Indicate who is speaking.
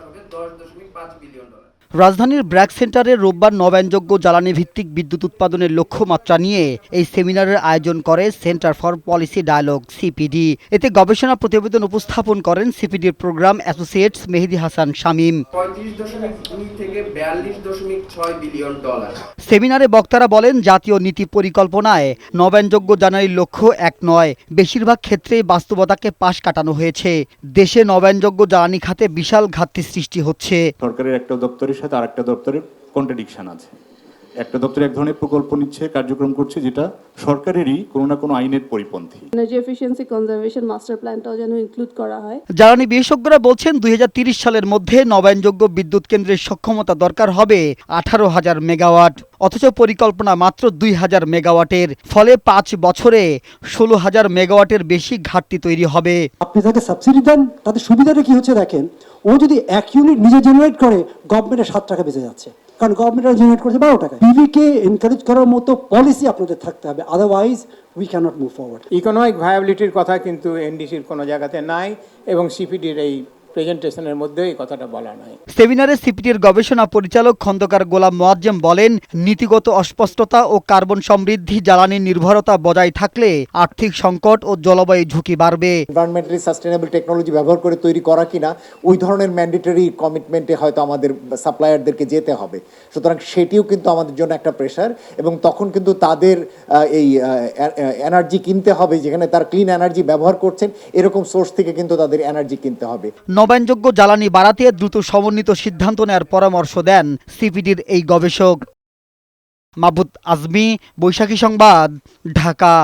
Speaker 1: Dollar দশ দশমিক পাঁচ বিলিয়ন ডলার।
Speaker 2: রাজধানীর ব্র্যাক সেন্টারে রোববার নবায়নযোগ্য জ্বালানি ভিত্তিক বিদ্যুৎ উৎপাদনের লক্ষ্যমাত্রা নিয়ে এই সেমিনারের আয়োজন করে Centre for Policy Dialogue CPD. এতে গবেষণা প্রতিবেদন উপস্থাপন করেন সিপিডির programme associates Mehedi Hasan Shamim.
Speaker 1: Billion dollar.
Speaker 2: সেমিনারে বক্তারা বলেন জাতীয় নীতি পরিকল্পনায় নবায়নযোগ্য জ্বালানির লক্ষ্য এক নয়। বেশিরভাগ ক্ষেত্রেই বাস্তবতাকে পাশ কাটানো হয়েছে। দেশে নবায়নযোগ্য জ্বালানি খাতে বিশাল ঘাটতি সৃষ্টি হচ্ছে?
Speaker 3: সরকারের একটা দপ্তরের সাথে আরেকটা দপ্তরের কন্ট্রাডিকশন আছে। একটা দপ্তর এক ধরনের প্রকল্প নিচ্ছে কার্যক্রম করছে যেটা সরকারেরই কোনো না কোনো আইনের পরিপন্থী।
Speaker 4: এনার্জি এফিসিয়েন্সি কনজারভেশন মাস্টার প্ল্যানটাও যেন ইনক্লুড করা হয়।
Speaker 2: জ্বালানি বিশেষজ্ঞরা বলছেন দুই সালের মধ্যে নবায়নযোগ্য বিদ্যুৎ কেন্দ্রের সক্ষমতা দরকার হবে আঠারো হাজার মেগাওয়াট অথচ পরিকল্পনা মাত্র দুই হাজার মেগাওয়াটের ফলে পাঁচ বছরে ষোলো হাজার মেগাওয়াটের বেশি ঘাটতি তৈরি হবে।
Speaker 5: আপনি তাকে সাবসিডি দেন তাতে সুবিধাটা কি হচ্ছে দেখেন ও যদি এক ইউনিট নিজে জেনারেট করে গভর্নমেন্টের সাত টাকা বেঁচে যাচ্ছে। কারণ গভর্নমেন্ট জেনারেট করছে বারো টাকা বিলিকে এনকারেজ করার মতো পলিসি আপনাদের থাকতে হবে otherwise we cannot move forward
Speaker 6: economic ভায়াবিলিটির কথা কিন্তু এনডিসির কোনো জায়গাতে নাই, এবং সিপিডির এই প্রেজেন্টেশনের মধ্যেও এই কথাটা বলা নাই
Speaker 2: সেমিনারে সিপিটির গবেষণা পরিচালক খন্দকার গোলাম মোয়াজ্জেম বলেন নীতিগত অস্পষ্টতা ও কার্বন সমৃদ্ধি জ্বালানি নির্ভরতা বজায় থাকলে আর্থিক সংকট ও জলবায়ু ঝুঁকি বাড়বে।
Speaker 7: এনভায়রনমেন্টালি সাস্টেনেবল টেকনোলজি ব্যবহার করে তৈরি করা কিনা ওই ধরনের ম্যান্ডেটরি কমিটমেন্টে হয়তো আমাদের সাপ্লায়ারদেরকে যেতে হবে। সুতরাং সেটিও কিন্তু আমাদের জন্য একটা প্রেশার এবং তখন কিন্তু তাদের আহ, এই এনার্জি কিনতে হবে যেখানে তার ক্লিন এনার্জি ব্যবহার করছেন এরকম সোর্স থেকে কিন্তু তাদের এনার্জি কিনতে হবে।
Speaker 2: নবায়নযোগ্য জ্বালানি বাড়াতে দ্রুত সমন্বিত সিদ্ধান্ত নেওয়ার পরামর্শ দেন সিপিডির এই গবেষক। মাবুদ আজমি, বৈশাখী সংবাদ, ঢাকা।